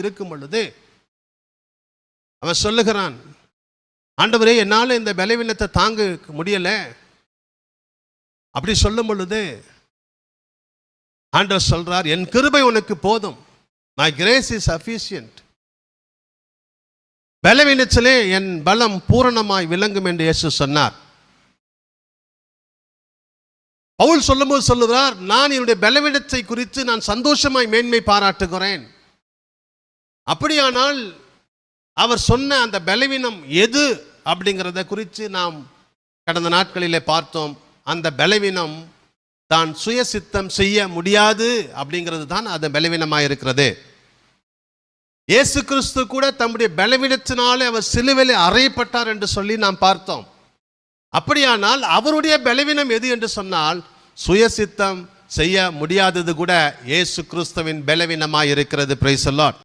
இருக்கும் பொழுது அவன் சொல்லுகிறான் ஆண்டவரே என்னால் இந்த பலவீனத்தை தாங்க முடியல. அப்படி சொல்லும் பொழுது ஆண்டவர் சொல்றார் என் கிருபை உனக்கு போதும். மை கிரேஸ் இஸ் அஃபிஷியன்ட் பலவீனத்திலே என் பலம் பூரணமாய் விளங்கும் என்று இயேசு சொன்னார். பவுல் சொல்லும்போது சொல்லுகிறார் நான் என்னுடைய பலவீனத்தை குறித்து நான் சந்தோஷமாய் மேன்மை பாராட்டுகிறேன். அப்படியானால் அவர் சொன்ன அந்த பலவீனம் எது அப்படிங்கிறத குறித்து நாம் கடந்த நாட்களிலே பார்த்தோம். அந்த பலவீனம் தான் சுயசித்தம் செய்ய முடியாது அப்படிங்கிறது தான் அது பலவீனமாக இருக்கிறது. இயேசு கிறிஸ்து கூட தம்முடைய பலவீனத்தினாலே அவர் சிலுவையில் அறையப்பட்டார் என்று சொல்லி நாம் பார்த்தோம். அப்படியானால் அவருடைய பலவீனம் எது என்று சொன்னால் சுயசித்தம் செய்ய முடியாதது கூட இயேசு கிறிஸ்துவின் பலவீனமாக இருக்கிறது. பிரைசல்லாட்